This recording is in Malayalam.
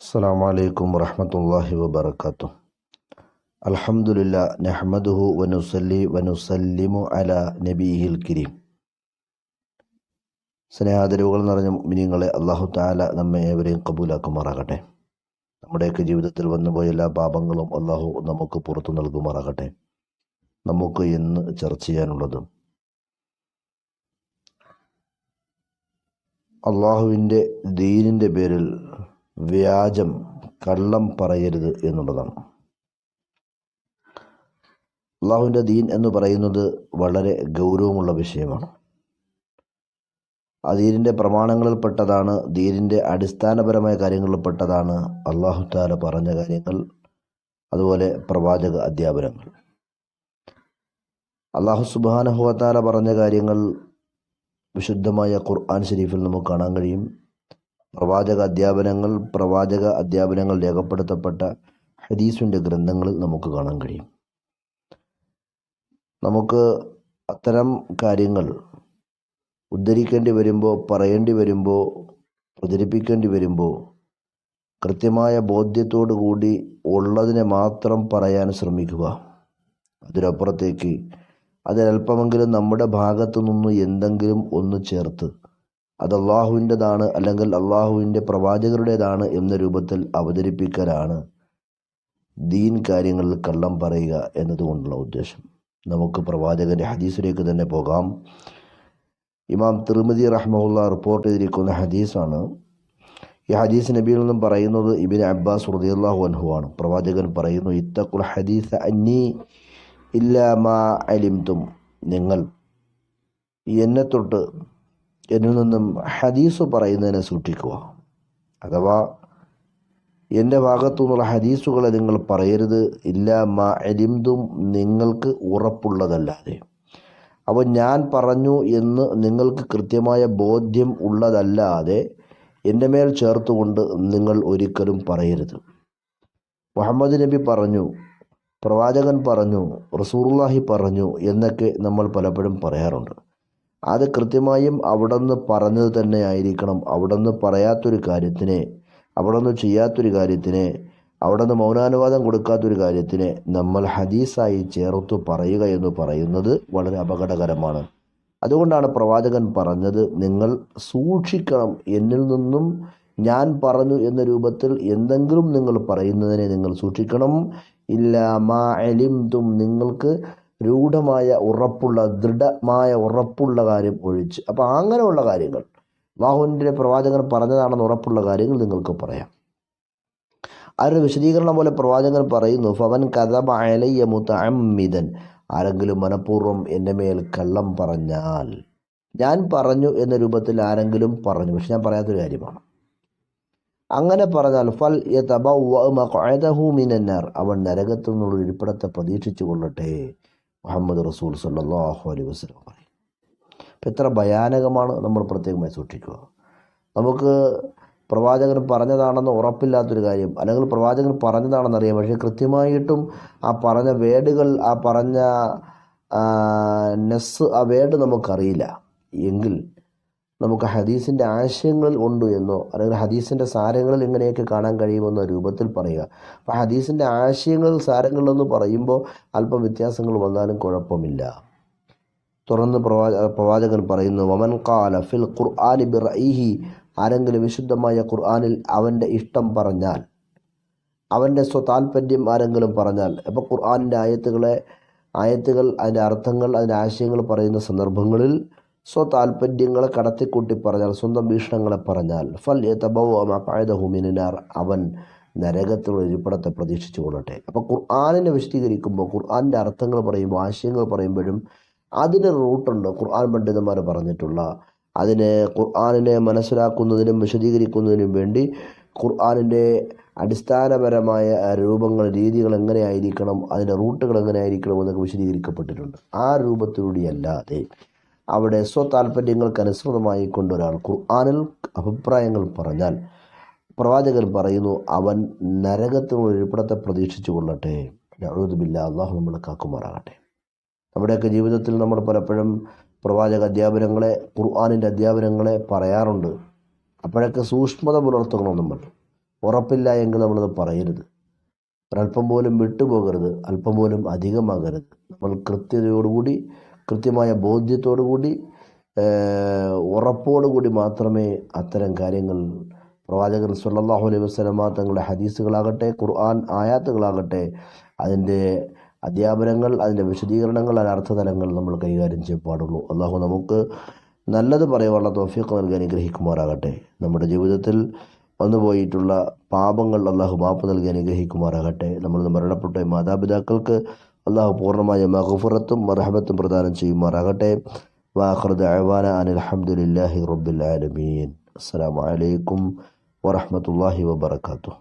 السلام عليكم ورحمة الله وبركاته الحمد لله نحمده ونصلي ونسلم على نبيه الكريم സ്നേഹാദരവുകൾ നിറഞ്ഞ മിനിങ്ങളെ അള്ളാഹു താല നമ്മെ ഏവരെയും കബൂലാക്കുമാറാകട്ടെ നമ്മുടെയൊക്കെ ജീവിതത്തിൽ വന്നുപോയ എല്ലാ പാപങ്ങളും അള്ളാഹു നമുക്ക് പുറത്തു നൽകുമാറാകട്ടെ നമുക്ക് ഇന്ന് ചർച്ച ചെയ്യാനുള്ളത് അള്ളാഹുവിൻ്റെ ദീനിൻ്റെ പേരിൽ വ്യാജം കള്ളം പറയരുത് എന്നുള്ളതാണ്. അള്ളാഹുവിന്റെ ദീൻ എന്ന് പറയുന്നത് വളരെ ഗൗരവമുള്ള വിഷയമാണ്. ആ ദീനിന്റെ പ്രമാണങ്ങളിൽപ്പെട്ടതാണ് ദീനിന്റെ അടിസ്ഥാനപരമായ കാര്യങ്ങളിൽപ്പെട്ടതാണ് അള്ളാഹു താല പറഞ്ഞ കാര്യങ്ങൾ അതുപോലെ പ്രവാചക അധ്യാപനങ്ങൾ. അള്ളാഹു സുബാനഹുവത്താല പറഞ്ഞ കാര്യങ്ങൾ വിശുദ്ധമായ ഖുർആൻ ഷരീഫിൽ നമുക്ക് കാണാൻ കഴിയും. പ്രവാചക അധ്യാപനങ്ങൾ പ്രവാചക അധ്യാപനങ്ങൾ രേഖപ്പെടുത്തപ്പെട്ട ഹദീസിന്റെ ഗ്രന്ഥങ്ങളിൽ നമുക്ക് കാണാൻ കഴിയും. നമുക്ക് അത്തരം കാര്യങ്ങൾ ഉദ്ധരിക്കേണ്ടി വരുമ്പോൾ പറയേണ്ടി വരുമ്പോൾ പ്രചരിപ്പിക്കേണ്ടി വരുമ്പോൾ കൃത്യമായ ബോധ്യത്തോടു കൂടി ഉള്ളതിനെ മാത്രം പറയാൻ ശ്രമിക്കുക. അതിനപ്പുറത്തേക്ക് അതിലല്പമെങ്കിലും നമ്മുടെ ഭാഗത്തു നിന്ന് എന്തെങ്കിലും ഒന്ന് ചേർത്ത് അത് അള്ളാഹുവിന്റെതാണ് അല്ലെങ്കിൽ അള്ളാഹുവിന്റെ പ്രവാചകരുടേതാണ് എന്ന രൂപത്തിൽ അവതരിപ്പിക്കലാണ് ദീൻ കാര്യങ്ങളിൽ കള്ളം പറയുക എന്നതുകൊണ്ടുള്ള ഉദ്ദേശം. നമുക്ക് പ്രവാചകന്റെ ഹദീസിലേക്ക് തന്നെ പോകാം. ഇമാം തിരുമതി റഹ്മുള്ള റിപ്പോർട്ട് ചെയ്തിരിക്കുന്ന ഹദീസാണ്. ഈ ഹദീസ് നബിയിൽ നിന്നും പറയുന്നത് ഇബിൻ അബ്ബാസ് റുദിയല്ലാഹു അൻഹു ആണ്. പ്രവാചകൻ പറയുന്നു ഇത്തക്കുൽ ഹദീസ് അന്നി ഇല്ലാമാ അലിംതും. നിങ്ങൾ എന്നെ തൊട്ട് എന്നിൽ നിന്നും ഹദീസ് പറയുന്നതിനെ സൂക്ഷിക്കുക. അഥവാ എന്റെ ഭാഗത്തു നിന്നുള്ള ഹദീസുകളെ നിങ്ങൾ പറയരുത്. ഇല്ല മാ അലിംതും നിങ്ങൾക്ക് ഉറപ്പുള്ളതല്ലാതെ. അപ്പോൾ ഞാൻ പറഞ്ഞു എന്ന് നിങ്ങൾക്ക് കൃത്യമായ ബോധ്യം ഉള്ളതല്ലാതെ എന്റെ മേൽ ചേർത്തുകൊണ്ട് നിങ്ങൾ ഒരിക്കലും പറയരുത്. മുഹമ്മദ് നബി പറഞ്ഞു പ്രവാചകൻ പറഞ്ഞു റസൂറുല്ലാഹി പറഞ്ഞു എന്നൊക്കെ നമ്മൾ പലപ്പോഴും പറയാറുണ്ട്. അത് കൃത്യമായും അവിടെ നിന്ന് പറഞ്ഞത് തന്നെ ആയിരിക്കണം. അവിടെ നിന്ന് പറയാത്തൊരു കാര്യത്തിന് അവിടെ നിന്ന് ചെയ്യാത്തൊരു കാര്യത്തിന് അവിടെ നിന്ന് മൗനാനുവാദം കൊടുക്കാത്തൊരു കാര്യത്തിന് നമ്മൾ ഹദീസായി ചേർത്ത് പറയുക എന്ന് പറയുന്നത് വളരെ അപകടകരമാണ്. അതുകൊണ്ടാണ് പ്രവാചകൻ പറഞ്ഞത് നിങ്ങൾ സൂക്ഷിക്കണം എന്നിൽ നിന്നും ഞാൻ പറഞ്ഞു എന്ന രൂപത്തിൽ എന്തെങ്കിലും നിങ്ങൾ പറയുന്നതിനെ നിങ്ങൾ സൂക്ഷിക്കണം. ഇല്ല മാ എലിം തും നിങ്ങൾക്ക് രൂഢമായ ഉറപ്പുള്ള ദൃഢമായ ഉറപ്പുള്ള കാര്യം ഒഴിച്ച്. അപ്പോൾ അങ്ങനെയുള്ള കാര്യങ്ങൾ. ബാഹുവിന്റെ പ്രവാചകൻ പറഞ്ഞതാണെന്ന് ഉറപ്പുള്ള കാര്യങ്ങൾ നിങ്ങൾക്ക് പറയാം. അതിന്റെ വിശദീകരണം പോലെ പ്രവാചകൻ പറയുന്നു ഫവൻ കഥബ അലയ്യ ആരെങ്കിലും മനഃപൂർവം എന്റെ മേൽ കള്ളം പറഞ്ഞാൽ ഞാൻ പറഞ്ഞു എന്ന രൂപത്തിൽ ആരെങ്കിലും പറഞ്ഞു. പക്ഷെ ഞാൻ പറയാത്തൊരു കാര്യമാണ്. അങ്ങനെ പറഞ്ഞാൽ ഫൽ മിനന്നാർ. അവൻ നരകത്തു നിന്നുള്ള ഇരിപ്പിടത്തെ പ്രതീക്ഷിച്ചു കൊള്ളട്ടെ മുഹമ്മദ് റസൂൽ സല്ലാഹു അലൈ വസ്ലം പറയും. അപ്പം എത്ര ഭയാനകമാണ് നമ്മൾ പ്രത്യേകമായി സൂക്ഷിക്കുക. നമുക്ക് പ്രവാചകൻ പറഞ്ഞതാണെന്ന് ഉറപ്പില്ലാത്തൊരു കാര്യം അല്ലെങ്കിൽ പ്രവാചകൻ പറഞ്ഞതാണെന്ന് അറിയാം. പക്ഷേ കൃത്യമായിട്ടും ആ പറഞ്ഞ വേടുകൾ ആ പറഞ്ഞ നെസ് ആ വേഡ് നമുക്കറിയില്ല. എങ്കിൽ നമുക്ക് ഹദീസിന്റെ ആശയങ്ങൾ ഉണ്ട് എന്നോ അല്ലെങ്കിൽ ഹദീസിന്റെ സാരങ്ങളിൽ ഇങ്ങനെയൊക്കെ കാണാൻ കഴിയുമെന്ന രൂപത്തിൽ പറയുക. അപ്പോൾ ഹദീസിന്റെ ആശയങ്ങൾ സാരങ്ങളെന്ന് പറയുമ്പോൾ അല്പം വ്യത്യാസങ്ങൾ വന്നാലും കുഴപ്പമില്ല. തുറന്ന് പ്രവാ പ്രവാചകൻ പറയുന്നു വമൻ കാല ഫിൽ ഖുർആാനി ബിറൈഹി ആരെങ്കിലും വിശുദ്ധമായ ഖുർആാനിൽ അവന്റെ ഇഷ്ടം പറഞ്ഞാൽ അവന്റെ സ്വതാൽപര്യം ആരെങ്കിലും പറഞ്ഞാൽ അപ്പോൾ ഖുർആാനിന്റെ ആയത്തുകളെ ആയത്തുകൾ അതിന്റെ അർത്ഥങ്ങൾ അതിന്റെ ആശയങ്ങൾ പറയുന്ന സന്ദർഭങ്ങളിൽ സ്വതാൽപര്യങ്ങളെ കടത്തിക്കൂട്ടി പറഞ്ഞാൽ സ്വന്തം ഭീഷണങ്ങളെ പറഞ്ഞാൽ ഫൽ യതബൗമിനാർ അവൻ നരകത്തിലുള്ള ഇരിപ്പിടത്തെ പ്രതീക്ഷിച്ചു കൊള്ളട്ടെ. അപ്പോൾ ഖുർആാനിനെ വിശദീകരിക്കുമ്പോൾ ഖുർആാനിന്റെ അർത്ഥങ്ങൾ പറയുമ്പോൾ ആശയങ്ങൾ പറയുമ്പോഴും അതിന് റൂട്ടുണ്ട് ഖുർആൻ പണ്ഡിതന്മാർ പറഞ്ഞിട്ടുള്ള. അതിനെ ഖുർആാനിനെ മനസ്സിലാക്കുന്നതിനും വിശദീകരിക്കുന്നതിനും വേണ്ടി ഖുർആാനിന്റെ അടിസ്ഥാനപരമായ രൂപങ്ങൾ രീതികൾ എങ്ങനെയായിരിക്കണം അതിന്റെ റൂട്ടുകൾ എങ്ങനെയായിരിക്കണം എന്നൊക്കെ വിശദീകരിക്കപ്പെട്ടിട്ടുണ്ട്. ആ രൂപത്തിലൂടെയല്ലാതെ അവിടെ സ്വതാൽപര്യങ്ങൾക്കനുസൃതമായി കൊണ്ടൊരാൾ ഖുർആാനിൽ അഭിപ്രായങ്ങൾ പറഞ്ഞാൽ പ്രവാചകർ പറയുന്നു അവൻ നരകത്തിനുള്ള ഇരിപ്പിടത്തെ പ്രതീക്ഷിച്ചു കൊള്ളട്ടെ. അഴുതുമില്ല അള്ളാഹു നമ്മളെ കാക്കുമാറാകട്ടെ. നമ്മുടെയൊക്കെ ജീവിതത്തിൽ നമ്മൾ പലപ്പോഴും പ്രവാചക അധ്യാപനങ്ങളെ ഖുർആാനിന്റെ അധ്യാപനങ്ങളെ പറയാറുണ്ട്. അപ്പോഴൊക്കെ സൂക്ഷ്മത പുലർത്തണം നമ്മൾ ഉറപ്പില്ല എങ്കിൽ നമ്മളത് പറയരുത്. ഒരല്പം പോലും വിട്ടുപോകരുത്. അല്പം പോലും അധികമാകരുത്. നമ്മൾ കൃത്യതയോടുകൂടി കൃത്യമായ ബോധ്യത്തോടുകൂടി ഉറപ്പോടുകൂടി മാത്രമേ അത്തരം കാര്യങ്ങൾ പ്രവാചകൻ സുല്ലാഹു അലൈഹി വസ്ലമ തങ്ങളുടെ ഹദീസുകളാകട്ടെ ഖുർആൻ ആയാത്തുകളാകട്ടെ അതിന്റെ അധ്യാപനങ്ങൾ അതിന്റെ വിശദീകരണങ്ങൾ അതിന്റെ അർത്ഥതലങ്ങൾ നമ്മൾ കൈകാര്യം ചെയ്യാൻ പാടുള്ളൂ. അള്ളാഹു നമുക്ക് നല്ലത് പറയാനുള്ള തോഫിയൊക്കെ നൽകി അനുഗ്രഹിക്കുമാറാകട്ടെ. നമ്മുടെ ജീവിതത്തിൽ വന്നുപോയിട്ടുള്ള പാപങ്ങൾ അള്ളാഹു മാപ്പ് നൽകി അനുഗ്രഹിക്കുമാറാകട്ടെ. നമ്മൾ മരണപ്പെട്ട മാതാപിതാക്കൾക്ക് അള്ളാഹു പൂർണ്ണമായ മഹഫുറത്തും മർഹബത്തും പ്രദാനം ചെയ്യുമാറാകട്ടെ വാഹൃദ അഹ്വാന അനിൽഹമുല്ലാഹി റബ്ബിൽ ആലമീൻ അസ്സലാമു അലൈക്കും വറഹ്മത്തുള്ളാഹി വബറകാതുഹു